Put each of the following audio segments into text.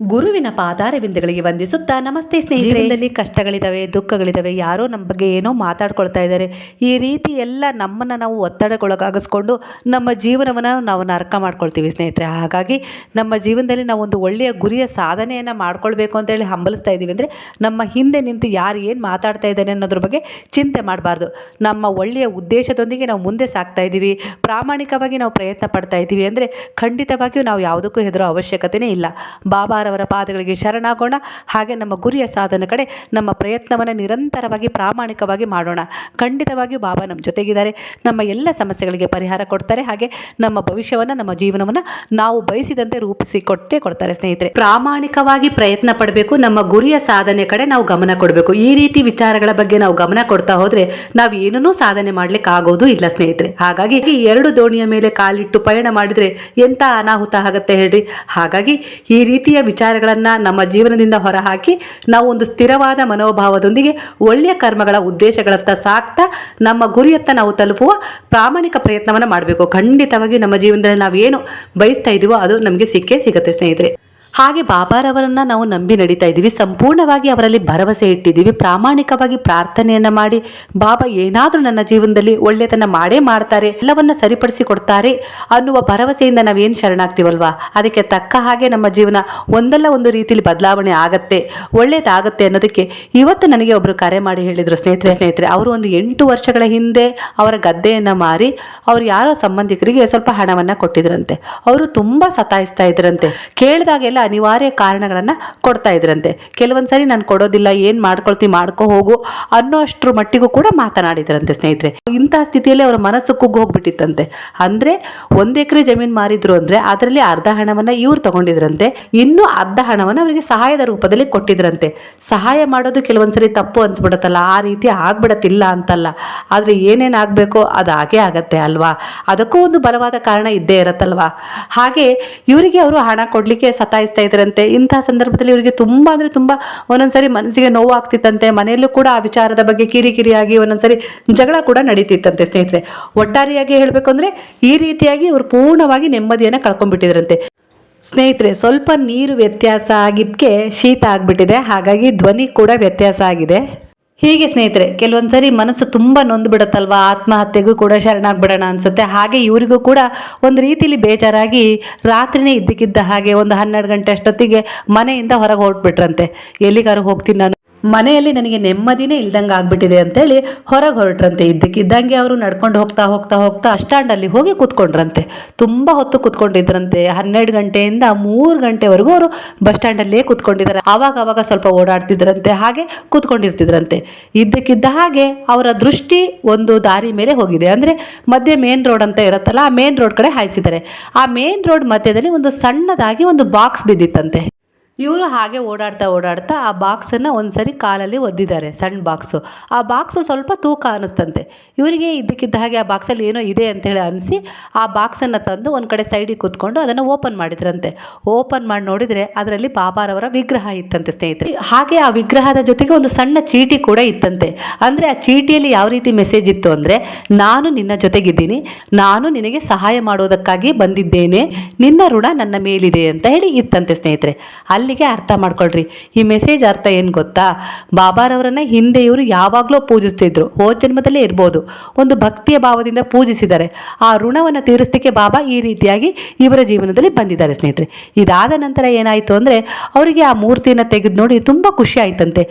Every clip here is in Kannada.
ಗುರುವಿನ ಪಾದಾರವಿಂದಗಳಿಗೆ ವಂದಿಸುತ್ತಾ, ನಮಸ್ತೆ ಸ್ನೇಹಿತರಲ್ಲಿ ಕಷ್ಟಗಳಿದ್ದಾವೆ ದುಃಖಗಳಿದ್ದಾವೆ ಯಾರೋ ನಮ್ಮ ಬಗ್ಗೆ ಏನೋ ಮಾತಾಡ್ಕೊಳ್ತಾ ಇದ್ದಾರೆ. ಈ ರೀತಿ ಎಲ್ಲ ನಮ್ಮನ್ನು ನಾವು ಒತ್ತಡಕ್ಕೊಳಗಾಗಿಸ್ಕೊಂಡು ನಮ್ಮ ಜೀವನವನ್ನು ನಾವು ನರಕ ಮಾಡ್ಕೊಳ್ತೀವಿ ಸ್ನೇಹಿತರೆ. ಹಾಗಾಗಿ ನಮ್ಮ ಜೀವನದಲ್ಲಿ ನಾವು ಒಂದು ಒಳ್ಳೆಯ ಗುರಿಯ ಸಾಧನೆಯನ್ನು ಮಾಡ್ಕೊಳ್ಬೇಕು ಅಂತೇಳಿ ಹಂಬಲಿಸ್ತಾ ಇದ್ದೀವಿ ಅಂದರೆ, ನಮ್ಮ ಹಿಂದೆ ನಿಂತು ಯಾರು ಏನು ಮಾತಾಡ್ತಾ ಇದ್ದಾನೆ ಅನ್ನೋದ್ರ ಬಗ್ಗೆ ಚಿಂತೆ ಮಾಡಬಾರ್ದು. ನಮ್ಮ ಒಳ್ಳೆಯ ಉದ್ದೇಶದೊಂದಿಗೆ ನಾವು ಮುಂದೆ ಸಾಗ್ತಾ ಇದ್ದೀವಿ. ಪ್ರಾಮಾಣಿಕವಾಗಿ ನಾವು ಪ್ರಯತ್ನ ಪಡ್ತಾ ಇದ್ದೀವಿ ಅಂದರೆ, ಖಂಡಿತವಾಗಿಯೂ ನಾವು ಯಾವುದಕ್ಕೂ ಹೆದರೋ ಅವಶ್ಯಕತೆಯೇ ಇಲ್ಲ. ಬಾಬಾರವರ ಪಾದಗಳಿಗೆ ಶರಣಾಗೋಣ. ಹಾಗೆ ನಮ್ಮ ಗುರಿಯ ಸಾಧನೆ ಕಡೆ ನಮ್ಮ ಪ್ರಯತ್ನವನ್ನು ನಿರಂತರವಾಗಿ ಪ್ರಾಮಾಣಿಕವಾಗಿ ಮಾಡೋಣ. ಖಂಡಿತವಾಗಿಯೂ ಬಾಬಾ ನಮ್ಮ ಜೊತೆಗಿದ್ದಾರೆ. ನಮ್ಮ ಎಲ್ಲ ಸಮಸ್ಯೆಗಳಿಗೆ ಪರಿಹಾರ ಕೊಡ್ತಾರೆ. ಹಾಗೆ ನಮ್ಮ ಭವಿಷ್ಯವನ್ನು, ನಮ್ಮ ಜೀವನವನ್ನು ನಾವು ಬಯಸಿದಂತೆ ರೂಪಿಸಿ ಕೊಟ್ಟೇ ಕೊಡ್ತಾರೆ ಸ್ನೇಹಿತರೆ. ಪ್ರಾಮಾಣಿಕವಾಗಿ ಪ್ರಯತ್ನ ಪಡಬೇಕು. ನಮ್ಮ ಗುರಿಯ ಸಾಧನೆ ಕಡೆ ನಾವು ಗಮನ ಕೊಡಬೇಕು. ಈ ರೀತಿ ವಿಚಾರಗಳ ಬಗ್ಗೆ ನಾವು ಗಮನ ಕೊಡ್ತಾ ಹೋದರೆ ನಾವು ಏನನ್ನೂ ಸಾಧನೆ ಮಾಡಲಿಕ್ಕೆ ಆಗೋದು ಇಲ್ಲ ಸ್ನೇಹಿತರೆ. ಹಾಗಾಗಿ ಈ ಎರಡು ದೋಣಿಯ ಮೇಲೆ ಕಾಲಿಟ್ಟು ಪಯಣ ಮಾಡಿದ್ರೆ ಎಂತ ಅನಾಹುತ ಆಗುತ್ತೆ ಹೇಳ್ರಿ? ಹಾಗಾಗಿ ಈ ರೀತಿಯ ವಿಚಾರಗಳನ್ನ ನಮ್ಮ ಜೀವನದಿಂದ ಹೊರಹಾಕಿ ನಾವು ಒಂದು ಸ್ಥಿರವಾದ ಮನೋಭಾವದೊಂದಿಗೆ ಒಳ್ಳೆಯ ಕರ್ಮಗಳ ಉದ್ದೇಶಗಳತ್ತ ಸಾಕ್ತಾ ನಮ್ಮ ಗುರಿಯತ್ತ ನಾವು ತಲುಪುವ ಪ್ರಾಮಾಣಿಕ ಪ್ರಯತ್ನವನ್ನು ಮಾಡಬೇಕು. ಖಂಡಿತವಾಗಿ ನಮ್ಮ ಜೀವನದಲ್ಲಿ ನಾವು ಏನು ಬಯಸ್ತಾ ಇದೀವೋ ಅದು ನಮಗೆ ಸಿಕ್ಕೇ ಸಿಗುತ್ತೆ ಸ್ನೇಹಿತರೆ. ಹಾಗೆ ಬಾಬಾರವರನ್ನು ನಾವು ನಂಬಿ ನಡೀತಾ ಇದ್ದೀವಿ. ಸಂಪೂರ್ಣವಾಗಿ ಅವರಲ್ಲಿ ಭರವಸೆ ಇಟ್ಟಿದ್ದೀವಿ. ಪ್ರಾಮಾಣಿಕವಾಗಿ ಪ್ರಾರ್ಥನೆಯನ್ನ ಮಾಡಿ, ಬಾಬಾ, ಏನಾದರೂ ನನ್ನ ಜೀವನದಲ್ಲಿ ಒಳ್ಳೆತನ ಮಾಡೇ ಮಾಡ್ತಾರೆ, ಎಲ್ಲವನ್ನ ಸರಿಪಡಿಸಿ ಕೊಡ್ತಾರೆ ಅನ್ನುವ ಭರವಸೆಯಿಂದ ನಾವೇನು ಶರಣಾಗ್ತೀವಲ್ವಾ? ಅದಕ್ಕೆ ತಕ್ಕ ಹಾಗೆ ನಮ್ಮ ಜೀವನ ಒಂದಲ್ಲ ಒಂದು ರೀತಿಯಲ್ಲಿ ಬದಲಾವಣೆ ಆಗತ್ತೆ, ಒಳ್ಳೇದಾಗತ್ತೆ ಅನ್ನೋದಕ್ಕೆ ಇವತ್ತು ನನಗೆ ಒಬ್ಬರು ಕರೆ ಮಾಡಿ ಹೇಳಿದರು ಸ್ನೇಹಿತರೆ. ಸ್ನೇಹಿತರೆ, ಅವರು ಒಂದು ಎಂಟು ವರ್ಷಗಳ ಹಿಂದೆ ಅವರ ಗದ್ದೆಯನ್ನು ಮಾರಿ, ಅವರು ಯಾರೋ ಸಂಬಂಧಿಕರಿಗೆ ಸ್ವಲ್ಪ ಹಣವನ್ನು ಕೊಟ್ಟಿದ್ರಂತೆ. ಅವರು ತುಂಬ ಸತಾಯಿಸ್ತಾ ಇದ್ರಂತೆ. ಕೇಳಿದಾಗೆಲ್ಲ ಅನಿವಾರ್ಯ ಕಾರಣಗಳನ್ನು ಕೊಡ್ತಾ ಇದ್ರಂತೆ. ಕೆಲವೊಂದು ಸರಿ ನಾನು ಕೊಡೋದಿಲ್ಲ, ಏನು ಮಾಡ್ಕೊಳ್ತಿ ಮಾಡ್ಕೊ ಹೋಗು ಅನ್ನೋ ಅಷ್ಟರ ಮಟ್ಟಿಗೂ ಕೂಡ ಮಾತನಾಡಿದ್ರಂತೆ ಸ್ನೇಹಿತರೆ. ಇಂತಹ ಸ್ಥಿತಿಯಲ್ಲಿ ಅವರ ಮನಸ್ಸು ಕುಗ್ಗು ಹೋಗ್ಬಿಟ್ಟಿತ್ತಂತೆ. ಅಂದರೆ ಒಂದು ಎಕರೆ ಜಮೀನು ಮಾರಿದ್ರು ಅಂದರೆ ಅದರಲ್ಲಿ ಅರ್ಧ ಹಣವನ್ನು ಇವ್ರು ತಗೊಂಡಿದ್ರಂತೆ. ಇನ್ನು ಅರ್ಧ ಹಣವನ್ನು ಅವರಿಗೆ ಸಹಾಯದ ರೂಪದಲ್ಲಿ ಕೊಟ್ಟಿದ್ರಂತೆ. ಸಹಾಯ ಮಾಡೋದು ಕೆಲವೊಂದ್ಸರಿ ತಪ್ಪು ಅನ್ಸ್ಬಿಡತ್ತಲ್ಲ, ಆ ರೀತಿ ಆಗ್ಬಿಡತ್ತಿಲ್ಲ ಅಂತಲ್ಲ. ಆದರೆ ಏನೇನು ಆಗಬೇಕೋ ಅದು ಹಾಗೇ ಆಗತ್ತೆ ಅಲ್ವಾ? ಅದಕ್ಕೂ ಒಂದು ಬಲವಾದ ಕಾರಣ ಇದ್ದೇ ಇರತ್ತಲ್ವಾ? ಹಾಗೆ ಇವರಿಗೆ ಅವರು ಹಣ ಕೊಡಲಿಕ್ಕೆ ಸತಾಯಿಸ್ತಾ ಇದ್ರಂತೆ. ಇಂತಹ ಸಂದರ್ಭದಲ್ಲಿ ಇವರಿಗೆ ತುಂಬ ಅಂದರೆ ತುಂಬ ಒಂದೊಂದ್ಸರಿ ಮನಸ್ಸಿಗೆ ನೋವು ಆಗ್ತಿತ್ತಂತೆ ಮನೆಯಲ್ಲೂ ಕೂಡ ಆ ವಿಚಾರದ ಬಗ್ಗೆ ಕಿರಿಕಿರಿಯಾಗಿ ಒಂದೊಂದ್ಸರಿ ಜಗಳ ಕೂಡ ನಡೀತಿತ್ತಂತೆ ಸ್ನೇಹಿತರೆ. ಒಟ್ಟಾರೆಯಾಗಿ ಹೇಳಬೇಕು ಅಂದರೆ ಈ ರೀತಿಯಾಗಿ ಇವರು ಪೂರ್ಣವಾಗಿ ನೆಮ್ಮದಿಯನ್ನು ಕಳ್ಕೊಂಡ್ಬಿಟ್ಟಿದ್ರಂತೆ. ಸ್ನೇಹಿತರೆ, ಸ್ವಲ್ಪ ನೀರು ವ್ಯತ್ಯಾಸ ಆಗಿದ್ದಕ್ಕೆ ಶೀತ ಆಗಿಬಿಟ್ಟಿದೆ. ಹಾಗಾಗಿ ಧ್ವನಿ ಕೂಡ ವ್ಯತ್ಯಾಸ ಆಗಿದೆ. ಹೀಗೆ ಸ್ನೇಹಿತರೆ ಕೆಲವೊಂದು ಸರಿ ಮನಸ್ಸು ತುಂಬ ನೊಂದು ಬಿಡುತ್ತಲ್ವಾ ಆತ್ಮಹತ್ಯೆಗೂ ಕೂಡ ಶರಣಾಗ್ಬಿಡೋಣ ಅನ್ಸುತ್ತೆ. ಹಾಗೆ ಇವರಿಗೂ ಕೂಡ ಒಂದು ರೀತಿಲಿ ಬೇಜಾರಾಗಿ ರಾತ್ರಿನೇ ಇದ್ದಕ್ಕಿದ್ದ ಹಾಗೆ ಒಂದು ಹನ್ನೆರಡು ಗಂಟೆ ಅಷ್ಟೊತ್ತಿಗೆ ಮನೆಯಿಂದ ಹೊರಗೆ ಹೊರಟ್ಬಿಟ್ರಂತೆ. ಎಲ್ಲಿಗಾರು ಹೋಗ್ತೀನಿ ನಾನು. ಮನೆಯಲ್ಲಿ ನನಗೆ ನೆಮ್ಮದಿನೇ ಇಲ್ದಂಗೆ ಆಗ್ಬಿಟ್ಟಿದೆ ಅಂತೇಳಿ ಹೊರಗೆ ಹೊರಟ್ರಂತೆ ಇದ್ದಕ್ಕಿದ್ದಂಗೆ ಅವರು ನಡ್ಕೊಂಡು ಹೋಗ್ತಾ ಹೋಗ್ತಾ ಹೋಗ್ತಾ ಸ್ಟ್ಯಾಂಡಲ್ಲಿ ಹೋಗಿ ಕೂತ್ಕೊಂಡ್ರಂತೆ. ತುಂಬ ಹೊತ್ತು ಕೂತ್ಕೊಂಡಿದ್ರಂತೆ. ಹನ್ನೆರಡು ಗಂಟೆಯಿಂದ ಮೂರು ಗಂಟೆವರೆಗೂ ಅವರು ಬಸ್ ಸ್ಟ್ಯಾಂಡಲ್ಲೇ ಕೂತ್ಕೊಂಡಿದ್ದಾರೆ. ಆವಾಗ ಆವಾಗ ಸ್ವಲ್ಪ ಓಡಾಡ್ತಿದ್ರಂತೆ, ಹಾಗೆ ಕೂತ್ಕೊಂಡಿರ್ತಿದ್ರಂತೆ. ಇದ್ದಕ್ಕಿದ್ದ ಹಾಗೆ ಅವರ ದೃಷ್ಟಿ ಒಂದು ದಾರಿ ಮೇಲೆ ಹೋಗಿದೆ. ಅಂದರೆ ಮಧ್ಯೆ ಮೇನ್ ರೋಡ್ ಅಂತ ಇರುತ್ತಲ್ಲ, ಆ ಮೇನ್ ರೋಡ್ ಕಡೆ ಹಾಯಿಸಿದ್ದಾರೆ. ಆ ಮೇನ್ ರೋಡ್ ಮಧ್ಯದಲ್ಲಿ ಒಂದು ಸಣ್ಣದಾಗಿ ಒಂದು ಬಾಕ್ಸ್ ಬಿದ್ದಿತ್ತಂತೆ. ಇವರು ಹಾಗೆ ಓಡಾಡ್ತಾ ಓಡಾಡ್ತಾ ಆ ಬಾಕ್ಸನ್ನು ಒಂದ್ಸರಿ ಕಾಲಲ್ಲಿ ಒದ್ದಿದ್ದಾರೆ, ಸಣ್ಣ ಬಾಕ್ಸು. ಆ ಬಾಕ್ಸು ಸ್ವಲ್ಪ ತೂಕ ಅನ್ನಿಸ್ತಂತೆ ಇವರಿಗೆ ಇದ್ದಕ್ಕಿದ್ದ ಹಾಗೆ ಆ ಬಾಕ್ಸಲ್ಲಿ ಏನೋ ಇದೆ ಅಂತೇಳಿ ಅನಿಸಿ ಆ ಬಾಕ್ಸನ್ನು ತಂದು ಒಂದು ಕಡೆ ಸೈಡಿಗೆ ಕೂತ್ಕೊಂಡು ಅದನ್ನು ಓಪನ್ ಮಾಡಿದ್ರಂತೆ. ಓಪನ್ ಮಾಡಿ ನೋಡಿದರೆ ಅದರಲ್ಲಿ ಬಾಬಾರವರ ವಿಗ್ರಹ ಇತ್ತಂತೆ ಸ್ನೇಹಿತರೆ. ಹಾಗೆ ಆ ವಿಗ್ರಹದ ಜೊತೆಗೆ ಒಂದು ಸಣ್ಣ ಚೀಟಿ ಕೂಡ ಇತ್ತಂತೆ. ಅಂದರೆ ಆ ಚೀಟಿಯಲ್ಲಿ ಯಾವ ರೀತಿ ಮೆಸೇಜ್ ಇತ್ತು ಅಂದರೆ, ನಾನು ನಿನ್ನ ಜೊತೆಗಿದ್ದೀನಿ, ನಾನು ನಿನಗೆ ಸಹಾಯ ಮಾಡೋದಕ್ಕಾಗಿ ಬಂದಿದ್ದೇನೆ, ನಿನ್ನ ಋಣ ನನ್ನ ಮೇಲಿದೆ ಅಂತ ಹೇಳಿ ಇತ್ತಂತೆ ಸ್ನೇಹಿತರೆ. ಅಲ್ಲಿಗೆ ಅರ್ಥ ಮಾಡ್ಕೊಳ್ರಿ. ಈ ಮೆಸೇಜ್ ಅರ್ಥ ಏನು ಗೊತ್ತಾ? ಬಾಬಾರವರನ್ನ ಹಿಂದೆ ಇವರು ಯಾವಾಗಲೂ ಪೂಜಿಸ್ತಿದ್ರು. ಹೋದ ಜನ್ಮದಲ್ಲೇ ಇರ್ಬೋದು. ಒಂದು ಭಕ್ತಿಯ ಭಾವದಿಂದ ಪೂಜಿಸಿದ್ದಾರೆ. ಆ ಋಣವನ್ನು ತೀರಿಸಲಿಕ್ಕೆ ಬಾಬಾ ಈ ರೀತಿಯಾಗಿ ಇವರ ಜೀವನದಲ್ಲಿ ಬಂದಿದ್ದಾರೆ ಸ್ನೇಹಿತರೆ. ಇದಾದ ನಂತರ ಏನಾಯಿತು ಅಂದರೆ, ಅವರಿಗೆ ಆ ಮೂರ್ತಿಯನ್ನು ತೆಗೆದು ನೋಡಿ ತುಂಬ ಖುಷಿ ಆಯ್ತಂತೆ.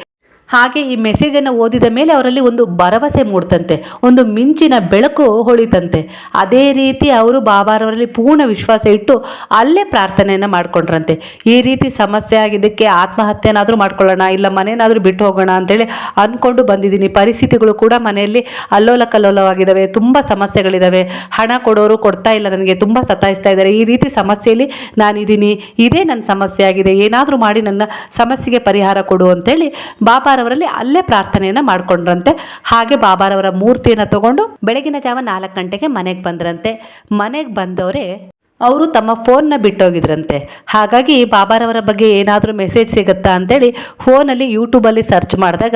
ಹಾಗೆ ಈ ಮೆಸೇಜನ್ನು ಓದಿದ ಮೇಲೆ ಅವರಲ್ಲಿ ಒಂದು ಭರವಸೆ ಮೂಡ್ತಂತೆ, ಒಂದು ಮಿಂಚಿನ ಬೆಳಕು ಹೊಳಿತಂತೆ. ಅದೇ ರೀತಿ ಅವರು ಬಾಬಾರವರಲ್ಲಿ ಪೂರ್ಣ ವಿಶ್ವಾಸ ಇಟ್ಟು ಅಲ್ಲೇ ಪ್ರಾರ್ಥನೆಯನ್ನು ಮಾಡ್ಕೊಂಡ್ರಂತೆ. ಈ ರೀತಿ ಸಮಸ್ಯೆ ಆಗಿದ್ದಕ್ಕೆ ಆತ್ಮಹತ್ಯೆನಾದರೂ ಮಾಡ್ಕೊಳ್ಳೋಣ, ಇಲ್ಲ ಮನೇನಾದರೂ ಬಿಟ್ಟು ಹೋಗೋಣ ಅಂತೇಳಿ ಅಂದ್ಕೊಂಡು ಬಂದಿದ್ದೀನಿ. ಪರಿಸ್ಥಿತಿಗಳು ಕೂಡ ಮನೆಯಲ್ಲಿ ಅಲ್ಲೋಲ ಕಲ್ಲೋಲವಾಗಿದ್ದಾವೆ ತುಂಬ ಸಮಸ್ಯೆಗಳಿದ್ದಾವೆ. ಹಣ ಕೊಡೋರು ಕೊಡ್ತಾ ಇಲ್ಲ ನನಗೆ, ತುಂಬ ಸತಾಯಿಸ್ತಾ ಇದ್ದಾರೆ. ಈ ರೀತಿ ಸಮಸ್ಯೆಯಲ್ಲಿ ನಾನಿದ್ದೀನಿ, ಇದೇ ನನ್ನ ಸಮಸ್ಯೆ ಆಗಿದೆ, ಏನಾದರೂ ಮಾಡಿ ನನ್ನ ಸಮಸ್ಯೆಗೆ ಪರಿಹಾರ ಕೊಡು ಅಂತೇಳಿ ಬಾಬಾರವರಲ್ಲಿ ಅಲ್ಲೇ ಪ್ರಾರ್ಥನೆಯನ್ನು ಮಾಡ್ಕೊಂಡ್ರಂತೆ. ಹಾಗೆ ಬಾಬಾರವರ ಮೂರ್ತಿಯನ್ನು ತಗೊಂಡು ಬೆಳಗಿನ ಜಾವ ನಾಲ್ಕು ಗಂಟೆಗೆ ಮನೆಗೆ ಬಂದ್ರಂತೆ. ಮನೆಗೆ ಬಂದವರೇ ಅವರು ತಮ್ಮ ಫೋನ್ನ ಬಿಟ್ಟೋಗಿದ್ರಂತೆ. ಹಾಗಾಗಿ ಬಾಬಾರವರ ಬಗ್ಗೆ ಏನಾದರೂ ಮೆಸೇಜ್ ಸಿಗುತ್ತಾ ಅಂತೇಳಿ ಫೋನಲ್ಲಿ ಯೂಟ್ಯೂಬಲ್ಲಿ ಸರ್ಚ್ ಮಾಡಿದಾಗ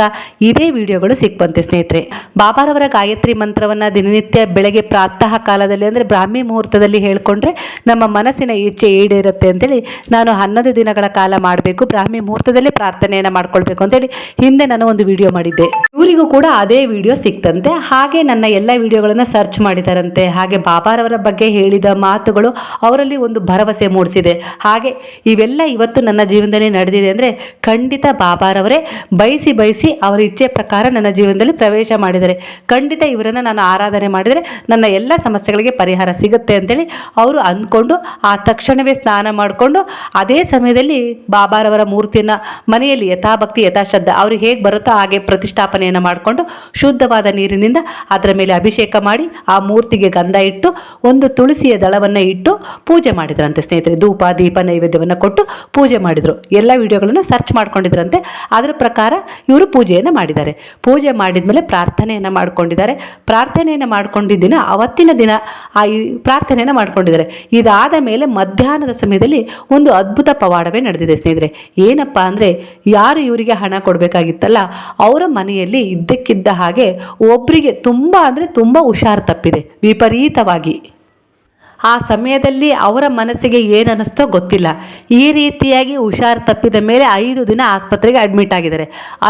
ಇದೇ ವಿಡಿಯೋಗಳು ಸಿಕ್ಬಂತೆ ಸ್ನೇಹಿತರೆ. ಬಾಬಾರವರ ಗಾಯತ್ರಿ ಮಂತ್ರವನ್ನು ದಿನನಿತ್ಯ ಬೆಳಗ್ಗೆ ಪ್ರಾತಃ ಕಾಲದಲ್ಲಿ ಅಂದರೆ ಬ್ರಾಹ್ಮಿ ಮುಹೂರ್ತದಲ್ಲಿ ಹೇಳ್ಕೊಂಡ್ರೆ ನಮ್ಮ ಮನಸ್ಸಿನ ಇಚ್ಛೆ ಈಡೇರುತ್ತೆ ಅಂತೇಳಿ ನಾನು ಹನ್ನೊಂದು ದಿನಗಳ ಕಾಲ ಮಾಡಬೇಕು, ಬ್ರಾಹ್ಮಿ ಮುಹೂರ್ತದಲ್ಲಿ ಪ್ರಾರ್ಥನೆಯನ್ನು ಮಾಡ್ಕೊಳ್ಬೇಕು ಅಂತೇಳಿ ಹಿಂದೆ ನಾನು ಒಂದು ವಿಡಿಯೋ ಮಾಡಿದ್ದೆ. ಇವರಿಗೂ ಕೂಡ ಅದೇ ವಿಡಿಯೋ ಸಿಕ್ತಂತೆ. ಹಾಗೆ ನನ್ನ ಎಲ್ಲ ವಿಡಿಯೋಗಳನ್ನು ಸರ್ಚ್ ಮಾಡಿದಾರಂತೆ. ಹಾಗೆ ಬಾಬಾರವರ ಬಗ್ಗೆ ಹೇಳಿದ ಮಾತುಗಳು ಅವರಲ್ಲಿ ಒಂದು ಭರವಸೆ ಮೂಡಿಸಿದೆ. ಹಾಗೆ ಇವೆಲ್ಲ ಇವತ್ತು ನನ್ನ ಜೀವನದಲ್ಲಿ ನಡೆದಿದೆ ಅಂದರೆ ಖಂಡಿತ ಬಾಬಾರವರೇ, ಬಯಸಿ ಬಯಸಿ ಅವರ ಇಚ್ಛೆ ಪ್ರಕಾರ ನನ್ನ ಜೀವನದಲ್ಲಿ ಪ್ರವೇಶ ಮಾಡಿದರೆ ಖಂಡಿತ ಇವರನ್ನು ನಾನು ಆರಾಧನೆ ಮಾಡಿದರೆ ನನ್ನ ಎಲ್ಲ ಸಮಸ್ಯೆಗಳಿಗೆ ಪರಿಹಾರ ಸಿಗುತ್ತೆ ಅಂತೇಳಿ ಅವರು ಅಂದ್ಕೊಂಡು ಆ ತಕ್ಷಣವೇ ಸ್ನಾನ ಮಾಡಿಕೊಂಡು ಅದೇ ಸಮಯದಲ್ಲಿ ಬಾಬಾರವರ ಮೂರ್ತಿಯನ್ನು ಮನೆಯಲ್ಲಿ ಯಥಾಭಕ್ತಿ, ಯಥಾಶ್ರದ್ಧ ಅವರು ಹೇಗೆ ಬರುತ್ತೋ ಹಾಗೆ ಪ್ರತಿಷ್ಠಾಪನೆಯನ್ನು ಮಾಡಿಕೊಂಡು ಶುದ್ಧವಾದ ನೀರಿನಿಂದ ಅದರ ಮೇಲೆ ಅಭಿಷೇಕ ಮಾಡಿ ಆ ಮೂರ್ತಿಗೆ ಗಂಧ ಇಟ್ಟು ಒಂದು ತುಳಸಿಯ ದಳವನ್ನು ಇಟ್ಟು ಪೂಜೆ ಮಾಡಿದ್ರಂತೆ ಸ್ನೇಹಿತರೆ, ಧೂಪ, ದೀಪ, ನೈವೇದ್ಯವನ್ನು ಕೊಟ್ಟು ಪೂಜೆ ಮಾಡಿದರು. ಎಲ್ಲ ವಿಡಿಯೋಗಳನ್ನು ಸರ್ಚ್ ಮಾಡ್ಕೊಂಡಿದ್ರಂತೆ. ಅದರ ಪ್ರಕಾರ ಇವರು ಪೂಜೆಯನ್ನು ಮಾಡಿದ್ದಾರೆ. ಪೂಜೆ ಮಾಡಿದ ಮೇಲೆ ಪ್ರಾರ್ಥನೆಯನ್ನು ಮಾಡ್ಕೊಂಡಿದ್ದಾರೆ. ಪ್ರಾರ್ಥನೆಯನ್ನು ಮಾಡ್ಕೊಂಡಿದ್ದ ದಿನ ಅವತ್ತಿನ ದಿನ ಆ ಪ್ರಾರ್ಥನೆಯನ್ನು ಮಾಡ್ಕೊಂಡಿದ್ದಾರೆ. ಇದಾದ ಮೇಲೆ ಮಧ್ಯಾಹ್ನದ ಸಮಯದಲ್ಲಿ ಒಂದು ಅದ್ಭುತ ಪವಾಡವೇ ನಡೆದಿದೆ ಸ್ನೇಹಿತರೆ. ಏನಪ್ಪ ಅಂದರೆ ಯಾರು ಇವರಿಗೆ ಹಣ ಕೊಡಬೇಕಾಗಿತ್ತಲ್ಲ, ಅವರ ಮನೆಯಲ್ಲಿ ಇದ್ದಕ್ಕಿದ್ದ ಹಾಗೆ ಒಬ್ಬರಿಗೆ ತುಂಬ ಅಂದರೆ ತುಂಬ ಹುಷಾರು ತಪ್ಪಿದೆ. ವಿಪರೀತವಾಗಿ. ಆ ಸಮಯದಲ್ಲಿ ಅವರ ಮನಸ್ಸಿಗೆ ಏನನ್ನಿಸ್ತೋ ಗೊತ್ತಿಲ್ಲ. ಈ ರೀತಿಯಾಗಿ ಹುಷಾರು ತಪ್ಪಿದ ಮೇಲೆ ಐದು ದಿನ ಆಸ್ಪತ್ರೆಗೆ ಅಡ್ಮಿಟ್ ಆಗಿದ್ದಾರೆ.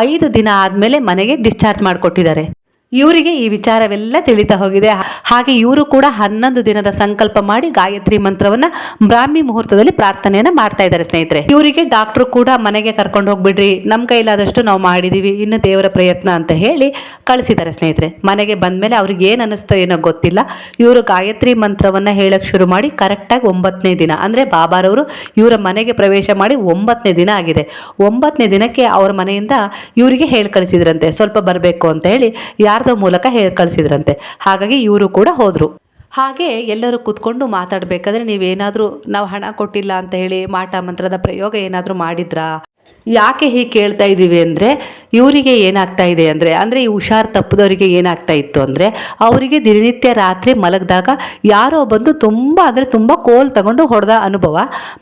ಐದು ದಿನ ಆದಮೇಲೆ ಮನೆಗೆ ಡಿಸ್ಚಾರ್ಜ್ ಮಾಡಿಕೊಟ್ಟಿದ್ದಾರೆ. ಇವರಿಗೆ ಈ ವಿಚಾರವೆಲ್ಲ ತಿಳಿತಾ ಹೋಗಿದೆ. ಹಾಗೆ ಇವರು ಕೂಡ ಹನ್ನೊಂದು ದಿನದ ಸಂಕಲ್ಪ ಮಾಡಿ ಗಾಯತ್ರಿ ಮಂತ್ರವನ್ನ ಬ್ರಾಹ್ಮಿ ಮುಹೂರ್ತದಲ್ಲಿ ಪ್ರಾರ್ಥನೆಯನ್ನ ಮಾಡ್ತಾ ಇದ್ದಾರೆ ಸ್ನೇಹಿತರೆ. ಇವರಿಗೆ ಡಾಕ್ಟರ್ ಕೂಡ ಮನೆಗೆ ಕರ್ಕೊಂಡು ಹೋಗ್ಬಿಡ್ರಿ. ನಮ್ಮ ಕೈಲಾದಷ್ಟು ನಾವು ಮಾಡಿದೀವಿ. ಇನ್ನು ದೇವರ ಪ್ರಯತ್ನ ಅಂತ ಹೇಳಿ ಕಳಿಸಿದ್ದಾರೆ ಸ್ನೇಹಿತರೆ. ಮನೆಗೆ ಬಂದ್ಮೇಲೆ ಅವ್ರಿಗೆ ಏನು ಅನಿಸ್ತೋ ಏನೋ ಗೊತ್ತಿಲ್ಲ. ಇವರು ಗಾಯತ್ರಿ ಮಂತ್ರವನ್ನ ಹೇಳಕ್ ಶುರು ಮಾಡಿ ಕರೆಕ್ಟಾಗಿ ಒಂಬತ್ತನೇ ದಿನ, ಅಂದ್ರೆ ಬಾಬಾರವರು ಇವರ ಮನೆಗೆ ಪ್ರವೇಶ ಮಾಡಿ ಒಂಬತ್ತನೇ ದಿನ ಆಗಿದೆ. ಒಂಬತ್ತನೇ ದಿನಕ್ಕೆ ಅವ್ರ ಮನೆಯಿಂದ ಇವರಿಗೆ ಹೇಳಿ ಕಳಿಸಿದ್ರಂತೆ. ಸ್ವಲ್ಪ ಬರಬೇಕು ಅಂತ ಹೇಳಿ ಯಾರ್ದೋ ಮೂಲಕ ಹೇಳಿ ಕಳಿಸಿದ್ರಂತೆ. ಹಾಗಾಗಿ ಇವರು ಕೂಡ ಹೋದ್ರು. ಹಾಗೆ ಎಲ್ಲರೂ ಕೂತ್ಕೊಂಡು ಮಾತಾಡಬೇಕಾದ್ರೆ ನೀವೇನಾದರೂ ನಾವು ಹಣ ಕೊಟ್ಟಿಲ್ಲ ಅಂತ ಹೇಳಿ ಮಾಟ ಮಂತ್ರದ ಪ್ರಯೋಗ ಏನಾದರೂ ಮಾಡಿದ್ರಾ? ಯಾಕೆ ಹೀಗೆ ಕೇಳ್ತಾ ಇದ್ದೀವಿ ಅಂದರೆ ಇವರಿಗೆ ಏನಾಗ್ತಾ ಇದೆ ಅಂದರೆ ಅಂದರೆ ಈ ಹುಷಾರು ತಪ್ಪದವರಿಗೆ ಏನಾಗ್ತಾ ಇತ್ತು ಅಂದರೆ, ಅವರಿಗೆ ದಿನನಿತ್ಯ ರಾತ್ರಿ ಮಲಗಿದಾಗ ಯಾರೋ ಬಂದು ತುಂಬ, ಅಂದರೆ ತುಂಬ ಕೋಲ್ ತಗೊಂಡು ಹೊಡೆದ ಅನುಭವ.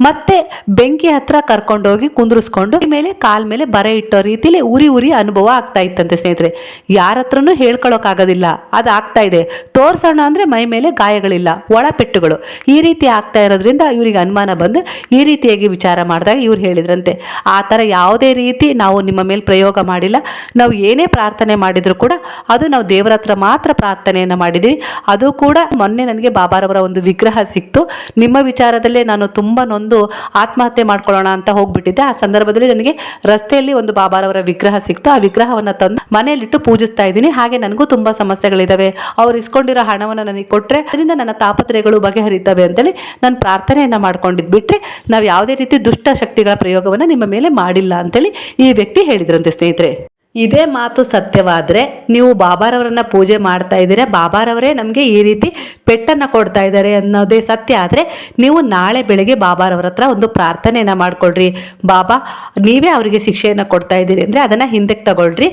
ಮತ್ತೆ ಬೆಂಕಿ ಹತ್ರ ಕರ್ಕೊಂಡೋಗಿ ಕುಂದ್ರಿಸ್ಕೊಂಡು ಮೇಲೆ ಕಾಲ್ ಮೇಲೆ ಬರ ಇಟ್ಟೋ ರೀತಿಲಿ ಉರಿ ಉರಿ ಅನುಭವ ಆಗ್ತಾ ಇತ್ತಂತೆ ಸ್ನೇಹಿತರೆ. ಯಾರ ಹತ್ರನೂ ಹೇಳ್ಕೊಳ್ಳೋಕ್ಕಾಗೋದಿಲ್ಲ ಅದು ಆಗ್ತಾ ಇದೆ. ತೋರಿಸೋಣ ಅಂದರೆ ಮೈ ಮೇಲೆ ಗಾಯಗಳಿಲ್ಲ, ಒಳಪೆಟ್ಟುಗಳು. ಈ ರೀತಿ ಆಗ್ತಾ ಇರೋದ್ರಿಂದ ಇವರಿಗೆ ಅನುಮಾನ ಬಂದು ಈ ರೀತಿಯಾಗಿ ವಿಚಾರ ಮಾಡಿದಾಗ ಇವ್ರು ಹೇಳಿದ್ರಂತೆ. ಆ ಥರ ಯಾವುದೇ ರೀತಿ ನಾವು ನಿಮ್ಮ ಮೇಲೆ ಪ್ರಯೋಗ ಮಾಡಿಲ್ಲ. ನಾವು ಏನೇ ಪ್ರಾರ್ಥನೆ ಮಾಡಿದರೂ ಕೂಡ ಅದು ನಾವು ದೇವರ ಹತ್ರ ಮಾತ್ರ ಪ್ರಾರ್ಥನೆಯನ್ನು ಮಾಡಿದ್ದೀವಿ. ಅದು ಕೂಡ ಮೊನ್ನೆ ನನಗೆ ಬಾಬಾರವರ ಒಂದು ವಿಗ್ರಹ ಸಿಕ್ತು. ನಿಮ್ಮ ವಿಚಾರದಲ್ಲೇ ನಾನು ತುಂಬ ನೊಂದು ಆತ್ಮಹತ್ಯೆ ಮಾಡ್ಕೊಳ್ಳೋಣ ಅಂತ ಹೋಗ್ಬಿಟ್ಟಿದ್ದೆ. ಆ ಸಂದರ್ಭದಲ್ಲಿ ನನಗೆ ರಸ್ತೆಯಲ್ಲಿ ಒಂದು ಬಾಬಾರವರ ವಿಗ್ರಹ ಸಿಕ್ತು. ಆ ವಿಗ್ರಹವನ್ನು ತಂದು ಮನೆಯಲ್ಲಿಟ್ಟು ಪೂಜಿಸ್ತಾ ಇದ್ದೀನಿ. ಹಾಗೆ ನನಗೂ ತುಂಬ ಸಮಸ್ಯೆಗಳಿದ್ದಾವೆ ಅವ್ರು ಇಸ್ಕೊಂಡಿರೋ ಹಣವನ್ನು ನನಗೆ ಕೊಟ್ಟರೆ ಅದರಿಂದ ನನ್ನ ತಾಪತ್ರಯಗಳು ಬಗೆಹರಿದ್ದಾವೆ ಅಂತೇಳಿ ನಾನು ಪ್ರಾರ್ಥನೆಯನ್ನು ಮಾಡ್ಕೊಂಡಿದ್ದು ಬಿಟ್ಟರೆ ನಾವು ಯಾವುದೇ ರೀತಿ ದುಷ್ಟ ಶಕ್ತಿಗಳ ಪ್ರಯೋಗವನ್ನು ನಿಮ್ಮ ಮೇಲೆ ಮಾಡಿಲ್ಲ ಅಂತೇಳಿ ಈ ವ್ಯಕ್ತಿ ಹೇಳಿದ್ರಂತೆ ಸ್ನೇಹಿತರೆ. ಇದೇ ಮಾತು ಸತ್ಯವಾದರೆ ನೀವು ಬಾಬಾರವರನ್ನ ಪೂಜೆ ಮಾಡ್ತಾ ಇದ್ದೀರಾ, ಬಾಬಾರವರೇ ನಮಗೆ ಈ ರೀತಿ ಪೆಟ್ಟನ್ನು ಕೊಡ್ತಾ ಇದ್ದಾರೆ ಅನ್ನೋದೇ ಸತ್ಯ. ಆದರೆ ನೀವು ನಾಳೆ ಬೆಳಗ್ಗೆ ಬಾಬಾರವರ ಹತ್ರ ಒಂದು ಪ್ರಾರ್ಥನೆಯನ್ನು ಮಾಡ್ಕೊಳ್ರಿ. ಬಾಬಾ, ನೀವೇ ಅವರಿಗೆ ಶಿಕ್ಷೆಯನ್ನು ಕೊಡ್ತಾ ಇದ್ದೀರಿ ಅಂದರೆ ಅದನ್ನು ಹಿಂದಕ್ಕೆ ತಗೊಳ್ರಿ.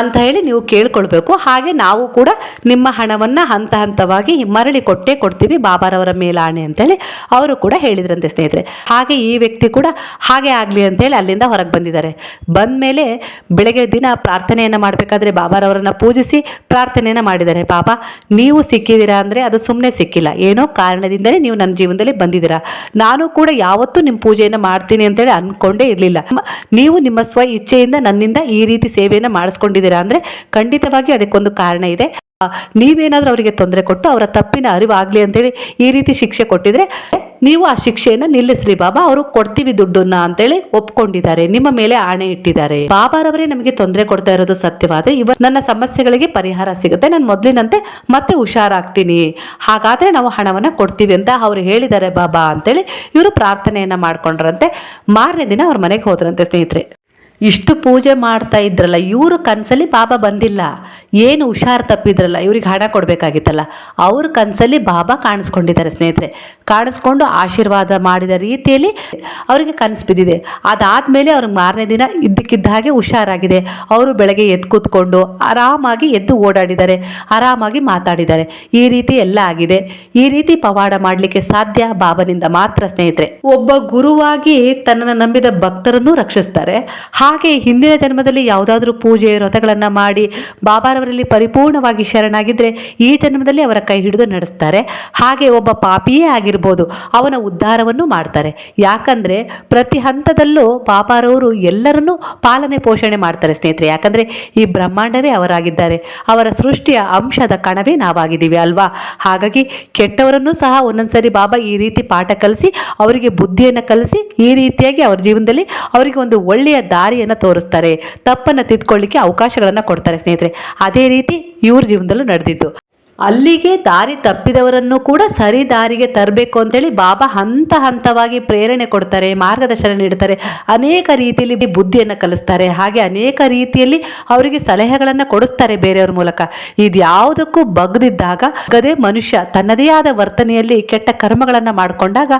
ಅಂತ ಹೇಳಿ ನೀವು ಕೇಳ್ಕೊಳ್ಬೇಕು. ಹಾಗೆ ನಾವು ಕೂಡ ನಿಮ್ಮ ಹಣವನ್ನು ಹಂತ ಹಂತವಾಗಿ ಮರಳಿ ಕೊಟ್ಟೇ ಕೊಡ್ತೀವಿ ಬಾಬಾರವರ ಮೇಲಾಣೆ ಅಂತೇಳಿ ಅವರು ಕೂಡ ಹೇಳಿದ್ರಂತೆ ಸ್ನೇಹಿತರೆ. ಹಾಗೆ ಈ ವ್ಯಕ್ತಿ ಕೂಡ ಹಾಗೆ ಆಗಲಿ ಅಂತೇಳಿ ಅಲ್ಲಿಂದ ಹೊರಗೆ ಬಂದಿದ್ದಾರೆ. ಬಂದ ಮೇಲೆ ಬೆಳಗ್ಗೆ ದಿನ ಪ್ರಾರ್ಥನೆಯನ್ನು ಮಾಡಬೇಕಾದ್ರೆ ಬಾಬಾರವರನ್ನು ಪೂಜಿಸಿ ಪ್ರಾರ್ಥನೆಯನ್ನು ಮಾಡಿದ್ದಾರೆ. ಬಾಬಾ, ನೀವು ಸಿಕ್ಕಿದ್ದೀರಾ ಅಂದರೆ ಅದು ಸುಮ್ಮನೆ ಸಿಕ್ಕಿಲ್ಲ. ಏನೋ ಕಾರಣದಿಂದಲೇ ನೀವು ನನ್ನ ಜೀವನದಲ್ಲಿ ಬಂದಿದ್ದೀರಾ. ನಾನು ಕೂಡ ಯಾವತ್ತೂ ನಿಮ್ಮ ಪೂಜೆಯನ್ನು ಮಾಡ್ತೀನಿ ಅಂತೇಳಿ ಅಂದ್ಕೊಂಡೇ ಇರಲಿಲ್ಲ. ನೀವು ನಿಮ್ಮ ಸ್ವ ಇಚ್ಛೆಯಿಂದ ನನ್ನಿಂದ ಈ ರೀತಿ ಸೇವೆಯನ್ನು ಮಾಡಿಸ್ಕೊಂಡಿದ್ದೀರಾ ಅಂದರೆ ಖಂಡಿತವಾಗಿ ಅದಕ್ಕೊಂದು ಕಾರಣ ಇದೆ. ನೀವೇನಾದರೂ ನೀವೇನಾದ್ರೂ ಅವರಿಗೆ ತೊಂದರೆ ಕೊಟ್ಟು ಅವರ ತಪ್ಪಿನ ಅರಿವಾಗಲಿ ಅಂತೇಳಿ ಈ ರೀತಿ ಶಿಕ್ಷೆ ಕೊಟ್ಟಿದ್ರೆ ನೀವು ಆ ಶಿಕ್ಷೆಯನ್ನು ನಿಲ್ಲಿಸ್ರಿ ಬಾಬಾ, ಅವರು ಕೊಡ್ತೀವಿ ದುಡ್ಡನ್ನ ಅಂತೇಳಿ ಒಪ್ಕೊಂಡಿದ್ದಾರೆ, ನಿಮ್ಮ ಮೇಲೆ ಆಣೆ ಇಟ್ಟಿದ್ದಾರೆ. ಬಾಬಾರವರೇ ನಮಗೆ ತೊಂದರೆ ಕೊಡ್ತಾ ಇರೋದು ಸತ್ಯವಾದ್ರೆ ಇವ ನನ್ನ ಸಮಸ್ಯೆಗಳಿಗೆ ಪರಿಹಾರ ಸಿಗುತ್ತೆ, ನಾನು ಮೊದಲಿನಂತೆ ಮತ್ತೆ ಹುಷಾರಾಗ್ತೀನಿ. ಹಾಗಾದ್ರೆ ನಾವು ಹಣವನ್ನ ಕೊಡ್ತೀವಿ ಅಂತ ಅವ್ರು ಹೇಳಿದ್ದಾರೆ ಬಾಬಾ ಅಂತೇಳಿ ಇವರು ಪ್ರಾರ್ಥನೆಯನ್ನ ಮಾಡ್ಕೊಂಡ್ರಂತೆ. ಮಾರನೇ ದಿನ ಅವ್ರ ಮನೆಗೆ ಹೋದ್ರಂತೆ ಸ್ನೇಹಿತರೆ. ಇಷ್ಟು ಪೂಜೆ ಮಾಡ್ತಾ ಇದ್ರಲ್ಲ, ಇವರು ಕನಸಲ್ಲಿ ಬಾಬಾ ಬಂದಿಲ್ಲ. ಏನು ಹುಷಾರು ತಪ್ಪಿದ್ರಲ್ಲ, ಇವ್ರಿಗೆ ಹಣ ಕೊಡಬೇಕಾಗಿತ್ತಲ್ಲ. ಅವ್ರ ಕನಸಲ್ಲಿ ಬಾಬಾ ಕಾಣಿಸ್ಕೊಂಡಿದ್ದಾರೆ ಸ್ನೇಹಿತರೆ. ಕಾಣಿಸ್ಕೊಂಡು ಆಶೀರ್ವಾದ ಮಾಡಿದ ರೀತಿಯಲ್ಲಿ ಅವರಿಗೆ ಕನಸು ಬಿದ್ದಿದೆ. ಅದಾದಮೇಲೆ ಅವ್ರಿಗೆ ಮಾರನೇ ದಿನ ಇದ್ದಕ್ಕಿದ್ದ ಹಾಗೆ ಹುಷಾರಾಗಿದೆ. ಅವರು ಬೆಳಗ್ಗೆ ಎದ್ದು ಕೂತ್ಕೊಂಡು ಆರಾಮಾಗಿ ಎದ್ದು ಓಡಾಡಿದ್ದಾರೆ. ಆರಾಮಾಗಿ ಮಾತಾಡಿದ್ದಾರೆ. ಈ ರೀತಿ ಎಲ್ಲ ಆಗಿದೆ. ಈ ರೀತಿ ಪವಾಡ ಮಾಡಲಿಕ್ಕೆ ಸಾಧ್ಯ ಬಾಬನಿಂದ ಮಾತ್ರ ಸ್ನೇಹಿತರೆ. ಒಬ್ಬ ಗುರುವಾಗಿ ತನ್ನನ್ನು ನಂಬಿದ ಭಕ್ತರನ್ನು ರಕ್ಷಿಸ್ತಾರೆ. ಹಾಗೆ ಹಿಂದಿನ ಜನ್ಮದಲ್ಲಿ ಯಾವುದಾದ್ರೂ ಪೂಜೆ, ವ್ರತಗಳನ್ನು ಮಾಡಿ ಬಾಬಾರವರಲ್ಲಿ ಪರಿಪೂರ್ಣವಾಗಿ ಶರಣಾಗಿದ್ದರೆ ಈ ಜನ್ಮದಲ್ಲಿ ಅವರ ಕೈ ಹಿಡಿದು ನಡೆಸ್ತಾರೆ. ಹಾಗೆ ಒಬ್ಬ ಪಾಪಿಯೇ ಆಗಿರ್ಬೋದು, ಅವನ ಉದ್ಧಾರವನ್ನು ಮಾಡ್ತಾರೆ. ಯಾಕಂದರೆ ಪ್ರತಿ ಹಂತದಲ್ಲೂ ಬಾಬಾರವರು ಎಲ್ಲರನ್ನೂ ಪಾಲನೆ ಪೋಷಣೆ ಮಾಡ್ತಾರೆ ಸ್ನೇಹಿತರೆ. ಯಾಕಂದರೆ ಈ ಬ್ರಹ್ಮಾಂಡವೇ ಅವರಾಗಿದ್ದಾರೆ. ಅವರ ಸೃಷ್ಟಿಯ ಅಂಶದ ಕಣವೇ ನಾವಾಗಿದ್ದೀವಿ ಅಲ್ವಾ? ಹಾಗಾಗಿ ಕೆಟ್ಟವರನ್ನು ಸಹ ಒಂದೊಂದ್ಸರಿ ಬಾಬಾ ಈ ರೀತಿ ಪಾಠ ಕಲಿಸಿ, ಅವರಿಗೆ ಬುದ್ಧಿಯನ್ನು ಕಲಿಸಿ, ಈ ರೀತಿಯಾಗಿ ಅವರ ಜೀವನದಲ್ಲಿ ಅವರಿಗೆ ಒಂದು ಒಳ್ಳೆಯ ದಾರಿಯನ್ನು ತೋರಿಸ್ತಾರೆ. ತಪ್ಪನ್ನು ತಿದ್ಕೊಳ್ಳಿಕ್ಕೆ ಅವಕಾಶಗಳನ್ನು ಕೊಡ್ತಾರೆ ಸ್ನೇಹಿತರೆ. ಅದೇ ರೀತಿ ಇವ್ರ ಜೀವನದಲ್ಲೂ ನಡೆದಿದ್ದು. ಅಲ್ಲಿಗೆ ದಾರಿ ತಪ್ಪಿದವರನ್ನು ಕೂಡ ಸರಿ ದಾರಿಗೆ ತರಬೇಕು ಅಂತೇಳಿ ಬಾಬಾ ಹಂತ ಹಂತವಾಗಿ ಪ್ರೇರಣೆ ಕೊಡ್ತಾರೆ, ಮಾರ್ಗದರ್ಶನ ನೀಡ್ತಾರೆ, ಅನೇಕ ರೀತಿಯಲ್ಲಿ ಬುದ್ಧಿಯನ್ನು ಕಲಿಸ್ತಾರೆ. ಹಾಗೆ ಅನೇಕ ರೀತಿಯಲ್ಲಿ ಅವರಿಗೆ ಸಲಹೆಗಳನ್ನು ಕೊಡಿಸ್ತಾರೆ ಬೇರೆಯವ್ರ ಮೂಲಕ. ಇದು ಯಾವುದಕ್ಕೂ ಬಗ್ದಿದ್ದಾಗ ಅದೇ ಮನುಷ್ಯ ತನ್ನದೇ ಆದ ವರ್ತನೆಯಲ್ಲಿ ಕೆಟ್ಟ ಕರ್ಮಗಳನ್ನು ಮಾಡಿಕೊಂಡಾಗ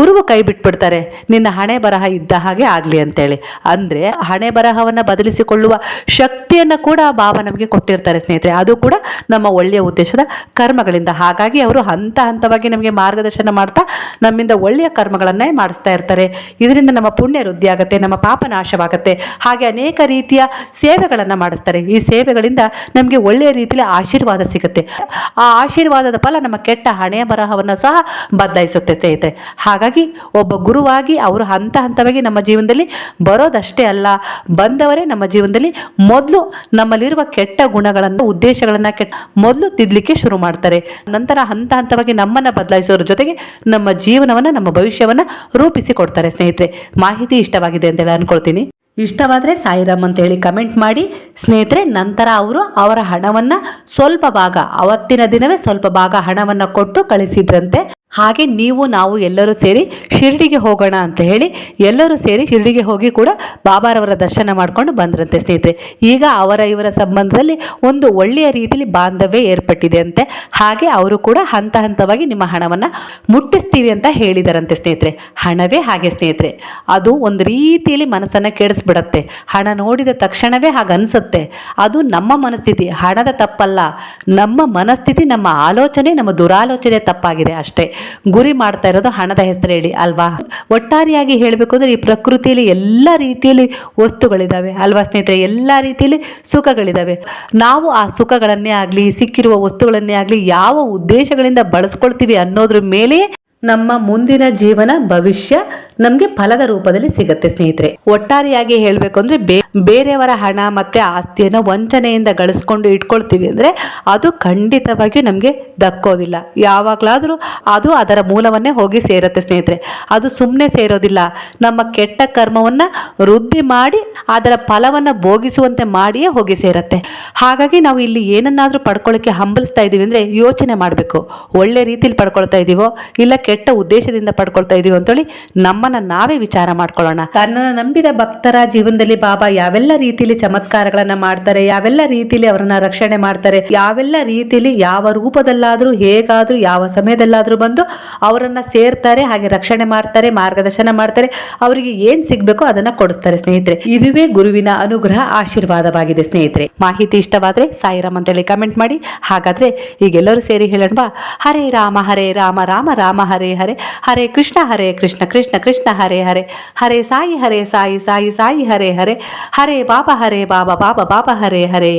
ಗುರುವು ಕೈ ಬಿಟ್ಬಿಡ್ತಾರೆ. ನಿನ್ನ ಹಣೆ ಬರಹ ಇದ್ದ ಹಾಗೆ ಆಗಲಿ ಅಂತೇಳಿ. ಅಂದರೆ ಹಣೆ ಬರಹವನ್ನು ಬದಲಿಸಿಕೊಳ್ಳುವ ಶಕ್ತಿಯನ್ನು ಕೂಡ ಬಾಬಾ ನಮಗೆ ಕೊಟ್ಟಿರ್ತಾರೆ ಸ್ನೇಹಿತರೆ. ಅದು ಕೂಡ ನಮ್ಮ ಒಳ್ಳೆಯ ಉದ್ದೇಶದ ಕರ್ಮಗಳಿಂದ. ಹಾಗಾಗಿ ಅವರು ಹಂತ ಹಂತವಾಗಿ ನಮಗೆ ಮಾರ್ಗದರ್ಶನ ಮಾಡ್ತಾ ನಮ್ಮಿಂದ ಒಳ್ಳೆಯ ಕರ್ಮಗಳನ್ನೇ ಮಾಡಿಸ್ತಾ ಇರ್ತಾರೆ. ಇದರಿಂದ ನಮ್ಮ ಪುಣ್ಯ ವೃದ್ಧಿ ಆಗುತ್ತೆ, ನಮ್ಮ ಪಾಪ ನಾಶವಾಗುತ್ತೆ. ಹಾಗೆ ಅನೇಕ ರೀತಿಯ ಸೇವೆಗಳನ್ನು ಮಾಡಿಸ್ತಾರೆ. ಈ ಸೇವೆಗಳಿಂದ ನಮಗೆ ಒಳ್ಳೆಯ ರೀತಿಯಲ್ಲಿ ಆಶೀರ್ವಾದ ಸಿಗುತ್ತೆ. ಆ ಆಶೀರ್ವಾದದ ಫಲ ನಮ್ಮ ಕೆಟ್ಟ ಹಣೆಯ ಬರಹವನ್ನು ಸಹ ಬದಲಾಯಿಸುತ್ತೆ ಸ್ನೇಹಿತರೆ. ಹಾಗಾಗಿ ಒಬ್ಬ ಗುರುವಾಗಿ ಅವರು ಹಂತ ಹಂತವಾಗಿ ನಮ್ಮ ಜೀವನದಲ್ಲಿ ಬರೋದಷ್ಟೇ ಅಲ್ಲ, ಬಂದವರೇ ನಮ್ಮ ಜೀವನದಲ್ಲಿ ಮೊದಲು ನಮ್ಮಲ್ಲಿರುವ ಕೆಟ್ಟ ಗುಣಗಳನ್ನು, ಉದ್ದೇಶಗಳನ್ನು ಕೆಟ್ಟ ಮೊದಲು ತಿದ್ದಲಿಕ್ಕೆ ಶುರು ಮಾಡ್ತಾರೆ. ನಂತರ ಹಂತ ಹಂತವಾಗಿ ನಮ್ಮನ್ನು ಬದಲಾಯಿಸೋರ ಜೊತೆಗೆ ನಮ್ಮ ಜೀವನವನ್ನು, ನಮ್ಮ ಭವಿಷ್ಯವನ್ನು ರೂಪಿಸಿ ಕೊಡ್ತಾರೆ ಸ್ನೇಹಿತರೆ. ಮಾಹಿತಿ ಇಷ್ಟವಾಗಿದೆ ಅಂತೇಳಿ ಅನ್ಕೊಳ್ತೀನಿ. ಇಷ್ಟವಾದರೆ ಸಾಯಿರಾಮ್ ಅಂತ ಹೇಳಿ ಕಮೆಂಟ್ ಮಾಡಿ. ಸ್ನೇಹಿತರೆ, ನಂತರ ಅವರು ಅವರ ಹಣವನ್ನು ಸ್ವಲ್ಪ ಭಾಗ, ಅವತ್ತಿನ ದಿನವೇ ಸ್ವಲ್ಪ ಭಾಗ ಹಣವನ್ನು ಕೊಟ್ಟು ಕಳಿಸಿದ್ರಂತೆ. ಹಾಗೆ ನೀವು, ನಾವು ಎಲ್ಲರೂ ಸೇರಿ ಶಿರಡಿಗೆ ಹೋಗೋಣ ಅಂತ ಹೇಳಿ ಎಲ್ಲರೂ ಸೇರಿ ಶಿರಡಿಗೆ ಹೋಗಿ ಕೂಡ ಬಾಬಾರವರ ದರ್ಶನ ಮಾಡ್ಕೊಂಡು ಬಂದ್ರಂತೆ ಸ್ನೇಹಿತರೆ. ಈಗ ಅವರ ಇವರ ಸಂಬಂಧದಲ್ಲಿ ಒಂದು ಒಳ್ಳೆಯ ರೀತಿಯಲ್ಲಿ ಬಾಂಧವ್ಯ ಏರ್ಪಟ್ಟಿದೆ ಅಂತೆ. ಹಾಗೆ ಅವರು ಕೂಡ ಹಂತ ಹಂತವಾಗಿ ನಿಮ್ಮ ಹಣವನ್ನು ಮುಟ್ಟಿಸ್ತೀವಿ ಅಂತ ಹೇಳಿದಾರಂತೆ ಸ್ನೇಹಿತರೆ. ಹಣವೇ ಹಾಗೆ ಸ್ನೇಹಿತರೆ. ಅದು ಒಂದು ರೀತಿಯಲ್ಲಿ ಮನಸ್ಸನ್ನು ಕೆಡಿಸ್ಬಿಡತ್ತೆ. ಹಣ ನೋಡಿದ ತಕ್ಷಣವೇ ಹಾಗೆ ಅನಿಸುತ್ತೆ. ಅದು ನಮ್ಮ ಮನಸ್ಥಿತಿ. ಹಣದ ತಪ್ಪಲ್ಲ. ನಮ್ಮ ಮನಸ್ಥಿತಿ, ನಮ್ಮ ಆಲೋಚನೆ, ನಮ್ಮ ದುರಾಲೋಚನೆ ತಪ್ಪಾಗಿದೆ ಅಷ್ಟೇ. ಗುರಿ ಮಾಡ್ತಾ ಇರೋದು ಹಣದ ಹೆಸರು ಹೇಳಿ, ಅಲ್ವಾ? ಒಟ್ಟಾರೆಯಾಗಿ ಹೇಳಬೇಕು ಅಂದರೆ ಈ ಪ್ರಕೃತಿಯಲ್ಲಿ ಎಲ್ಲ ರೀತಿಯಲ್ಲಿ ವಸ್ತುಗಳಿದ್ದಾವೆ ಅಲ್ವಾ ಸ್ನೇಹಿತರೆ? ಎಲ್ಲ ರೀತಿಯಲ್ಲಿ ಸುಖಗಳಿದ್ದಾವೆ ನಾವು ಆ ಸುಖಗಳನ್ನೇ ಆಗಲಿ, ಸಿಕ್ಕಿರುವ ವಸ್ತುಗಳನ್ನೇ ಆಗಲಿ ಯಾವ ಉದ್ದೇಶಗಳಿಂದ ಬಳಸ್ಕೊಳ್ತೀವಿ ಅನ್ನೋದ್ರ ಮೇಲೆಯೇ ನಮ್ಮ ಮುಂದಿನ ಜೀವನ, ಭವಿಷ್ಯ ನಮಗೆ ಫಲದ ರೂಪದಲ್ಲಿ ಸಿಗುತ್ತೆ ಸ್ನೇಹಿತರೆ. ಒಟ್ಟಾರೆಯಾಗಿ ಹೇಳಬೇಕು ಅಂದ್ರೆ ಬೇರೆಯವರ ಹಣ ಮತ್ತೆ ಆಸ್ತಿಯನ್ನು ವಂಚನೆಯಿಂದ ಗಳಿಸ್ಕೊಂಡು ಇಟ್ಕೊಳ್ತೀವಿ ಅಂದ್ರೆ ಅದು ಖಂಡಿತವಾಗಿಯೂ ನಮಗೆ ದಕ್ಕೋದಿಲ್ಲ. ಯಾವಾಗಲಾದರೂ ಅದು ಅದರ ಮೂಲವನ್ನೇ ಹೋಗಿ ಸೇರುತ್ತೆ ಸ್ನೇಹಿತರೆ. ಅದು ಸುಮ್ಮನೆ ಸೇರೋದಿಲ್ಲ. ನಮ್ಮ ಕೆಟ್ಟ ಕರ್ಮವನ್ನ ವೃದ್ಧಿ ಮಾಡಿ ಅದರ ಫಲವನ್ನ ಭೋಗಿಸುವಂತೆ ಮಾಡಿಯೇ ಹೋಗಿ ಸೇರುತ್ತೆ. ಹಾಗಾಗಿ ನಾವು ಇಲ್ಲಿ ಏನನ್ನಾದರೂ ಪಡ್ಕೊಳ್ಳೋಕ್ಕೆ ಹಂಬಲಿಸ್ತಾ ಇದ್ದೀವಿ ಅಂದ್ರೆ ಯೋಚನೆ ಮಾಡಬೇಕು. ಒಳ್ಳೆ ರೀತಿಯಲ್ಲಿ ಪಡ್ಕೊಳ್ತಾ ಇದೀವೋ ಇಲ್ಲ ಕೆಟ್ಟ ಉದ್ದೇಶದಿಂದ ಪಡ್ಕೊಳ್ತಾ ಇದೀವಿ ಅಂತೇಳಿ ನಮ್ಮನ್ನ ನಾವೇ ವಿಚಾರ ಮಾಡ್ಕೊಳ್ಳೋಣ. ತನ್ನನ್ನು ನಂಬಿದ ಭಕ್ತರ ಜೀವನದಲ್ಲಿ ಬಾಬಾ ಯಾವೆಲ್ಲ ರೀತಿಯಲ್ಲಿ ಚಮತ್ಕಾರಗಳನ್ನ ಮಾಡ್ತಾರೆ, ಯಾವೆಲ್ಲ ರೀತಿಯಲ್ಲಿ ಅವರನ್ನ ರಕ್ಷಣೆ ಮಾಡ್ತಾರೆ, ಯಾವೆಲ್ಲ ರೀತಿಯಲ್ಲಿ ಯಾವ ರೂಪದಲ್ಲಾದ್ರೂ, ಹೇಗಾದ್ರೂ, ಯಾವ ಸಮಯದಲ್ಲಾದ್ರೂ ಬಂದು ಅವರನ್ನ ಸೇರ್ತಾರೆ, ಹಾಗೆ ರಕ್ಷಣೆ ಮಾಡ್ತಾರೆ, ಮಾರ್ಗದರ್ಶನ ಮಾಡ್ತಾರೆ, ಅವರಿಗೆ ಏನ್ ಸಿಗ್ಬೇಕೋ ಅದನ್ನ ಕೊಡಿಸ್ತಾರೆ ಸ್ನೇಹಿತರೆ. ಇದುವೇ ಗುರುವಿನ ಅನುಗ್ರಹ, ಆಶೀರ್ವಾದವಾಗಿದೆ ಸ್ನೇಹಿತರೆ. ಮಾಹಿತಿ ಇಷ್ಟವಾದ್ರೆ ಸಾಯಿರಾಮ್ ಅಂತೇಳಿ ಕಮೆಂಟ್ ಮಾಡಿ. ಹಾಗಾದ್ರೆ ಈಗೆಲ್ಲರೂ ಸೇರಿ ಹೇಳೋಣ ಹರೇ ರಾಮ ಹರೇ ರಾಮ ರಾಮ ರಾಮ ಹರೇ ಹರೇ ಹರೇ ಕೃಷ್ಣ ಹರೇ ಕೃಷ್ಣ ಕೃಷ್ಣ ಕೃಷ್ಣ ಹರೇ ಹರೇ ಹರೇ ಸಾಯಿ ಹರೇ ಸಾಯಿ ಸಾಯಿ ಸಾಯಿ ಹರೇ ಹರೇ ಹರೇ ಬಾಬಾ ಹರೇ ಬಾಬಾ ಬಾಬಾ ಬಾಬಾ ಹರೇ ಹರೇ